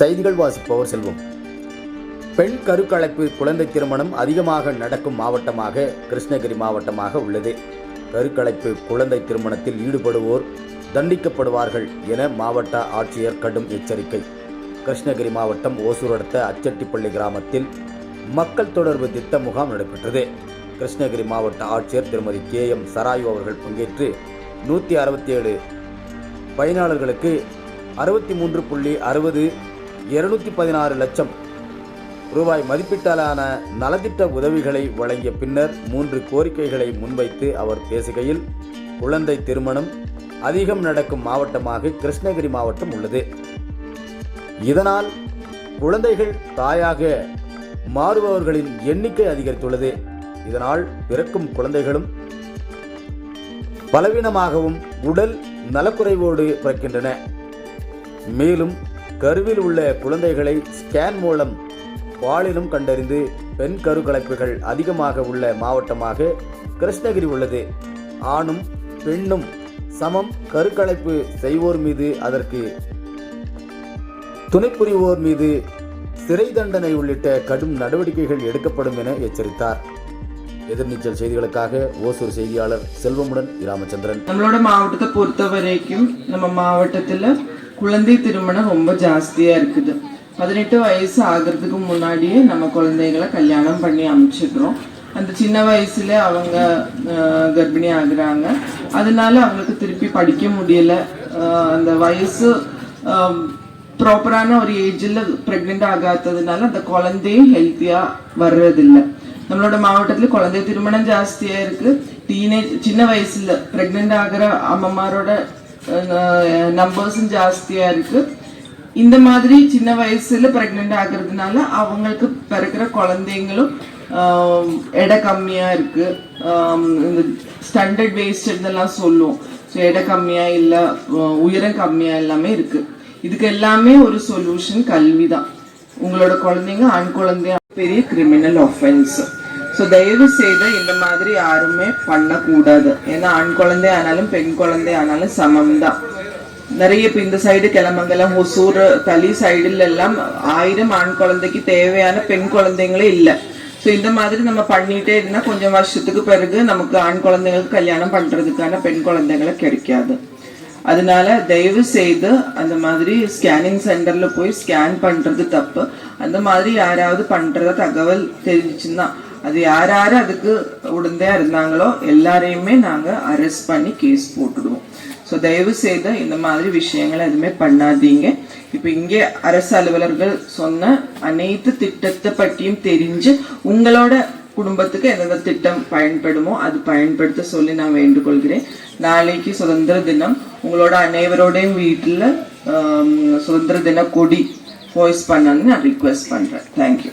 செய்திகள் வாசிப்பவர் செல்வம். பெண் கருக்கலைப்பு குழந்தை திருமணம் அதிகமாக நடக்கும் மாவட்டமாக கிருஷ்ணகிரி மாவட்டமாக உள்ளது. கருக்கலைப்பு குழந்தை திருமணத்தில் ஈடுபடுவோர் தண்டிக்கப்படுவார்கள் என மாவட்ட ஆட்சியர் கடும் எச்சரிக்கை. கிருஷ்ணகிரி மாவட்டம் ஓசூர் அடுத்த அச்சட்டிப்பள்ளி கிராமத்தில் மக்கள் தொடர்பு திட்ட முகாம் நடைபெற்றது. கிருஷ்ணகிரி மாவட்ட ஆட்சியர் திருமதி கே எம் சராயு அவர்கள் பங்கேற்று நூற்றி அறுபத்தி ஏழு பயனாளர்களுக்கு அறுபத்தி மூன்று புள்ளி அறுபது இருநூத்தி பதினாறு லட்சம் ரூபாய் மதிப்பீட்டாலான நலத்திட்ட உதவிகளை வழங்கிய பின்னர் மூன்று கோரிக்கைகளை முன்வைத்து அவர் பேசுகையில் குழந்தை திருமணம் அதிகம் நடக்கும் மாவட்டமாக கிருஷ்ணகிரி மாவட்டம் உள்ளது. இதனால் குழந்தைகள் தாயாக மாறுபவர்களின் எண்ணிக்கை அதிகரித்துள்ளது. இதனால் பிறக்கும் குழந்தைகளும் பலவீனமாகவும் உடல் நலக்குறைவோடு பிறக்கின்றன. மேலும் கருவில் உள்ள குழந்தைகளை ஸ்கேன் மூலம் பாலினம் கண்டறிந்து பெண் கருக்கலைப்புகள் அதிகமாக உள்ள மாவட்டமாக கிருஷ்ணகிரி உள்ளது. ஆணும் பெண்ணும் சமம் கருக்கலைப்பு செய்வோர் மீது அதற்கு துணைப்புரிவோர் மீது சிறை தண்டனை உள்ளிட்ட கடும் நடவடிக்கைகள் எடுக்கப்படும் என எச்சரித்தார். எதிர்நீச்சல் செய்திகளுக்காக ஓசூர் செய்தியாளர் செல்வமுடன் ராமச்சந்திரன் நம்மளோட மாவட்டத்தை பொறுத்த வரைக்கும் நம்ம மாவட்டத்துல குழந்தை திருமணம் ரொம்ப ஜாஸ்தியா இருக்குது. பதினெட்டு வயசு ஆகிறதுக்கு முன்னாடியே நம்ம குழந்தைகளை கல்யாணம் பண்ணி அமைச்சிடுறோம் அந்த சின்ன வயசுல அவங்க கர்ப்பிணி ஆகுறாங்க. அதனால அவங்களுக்கு திருப்பி படிக்க முடியல. ஆஹ், அந்த வயசு ப்ராப்பரான ஒரு ஏஜில் ப்ரெக்னென்ட் ஆகாததுனால அந்த குழந்தையும் ஹெல்த்தியாக வர்றதில்லை நம்மளோட மாவட்டத்தில் குழந்தை திருமணம் ஜாஸ்தியாக இருக்கு டீனேஜ் சின்ன வயசுல பிரெக்னென்ட் ஆகிற அம்மமாரோட நம்பர்ஸும் ஜாஸ்தியா இருக்கு இந்த மாதிரி சின்ன வயசுல பிரெக்னென்ட் ஆகுறதுனால அவங்களுக்கு பிறக்கிற குழந்தைங்களும் எடை கம்மியாக இருக்கு இந்த ஸ்டாண்டர்ட் வேஸ்ட் இதெல்லாம் சொல்லுவோம் ஸோ எடை கம்மியாக இல்லை உயரம் கம்மியாக எல்லாமே இருக்கு இதுக்கு எல்லாமே ஒரு சொல்யூஷன் கல்வி தான் உங்களோட குழந்தைங்க ஆண் குழந்தைய பெரிய கிரிமினல் ஒஃபென்ஸ் ஸோ தயவு செய்து இந்த மாதிரி யாருமே பண்ணக்கூடாது. ஏன்னா ஆண் குழந்தை ஆனாலும் பெண் குழந்தை ஆனாலும் சமம் தான் நிறைய இப்போ இந்த சைடு கிளம்பங்கெல்லாம் ஒசூர் தளி சைடுல எல்லாம் ஆயிரம் ஆண் குழந்தைக்கு தேவையான பெண் குழந்தைங்களே இல்லை. ஸோ இந்த மாதிரி நம்ம பண்ணிட்டே இருந்தால் கொஞ்சம் வருஷத்துக்கு பிறகு நமக்கு ஆண் குழந்தைங்களுக்கு கல்யாணம் பண்றதுக்கான பெண் குழந்தைங்களை கிடைக்காது. அதனால தயவு செய்து அந்த மாதிரி ஸ்கேனிங் சென்டர்ல போய் ஸ்கேன் பண்றது தப்பு. அந்த மாதிரி யாராவது பண்றத தகவல் தெரிஞ்சுச்சுன்னா அது யார் யார் அதுக்கு உடந்தையா இருந்தாங்களோ எல்லாரையுமே நாங்க அரெஸ்ட் பண்ணி கேஸ் போட்டுடுவோம். ஸோ தயவு செய்து இந்த மாதிரி விஷயங்களை எதுவுமே பண்ணாதீங்க. இப்போ இங்கே அரசு அலுவலர்கள் சொன்ன அனைத்து திட்டத்தை பற்றியும் தெரிஞ்சு உங்களோட குடும்பத்துக்கு எந்தெந்த திட்டம் பயன்படுமோ அது பயன்படுத்த சொல்லி நான் வேண்டுகொள்கிறேன். நாளைக்கு சுதந்திர தினம். உங்களோட அனைவரோடையும் வீட்டில் சுதந்திர தின கொடி வாய்ஸ் பண்ணணும்னு நான் ரிக்வெஸ்ட் பண்ணுறேன் தேங்க்யூ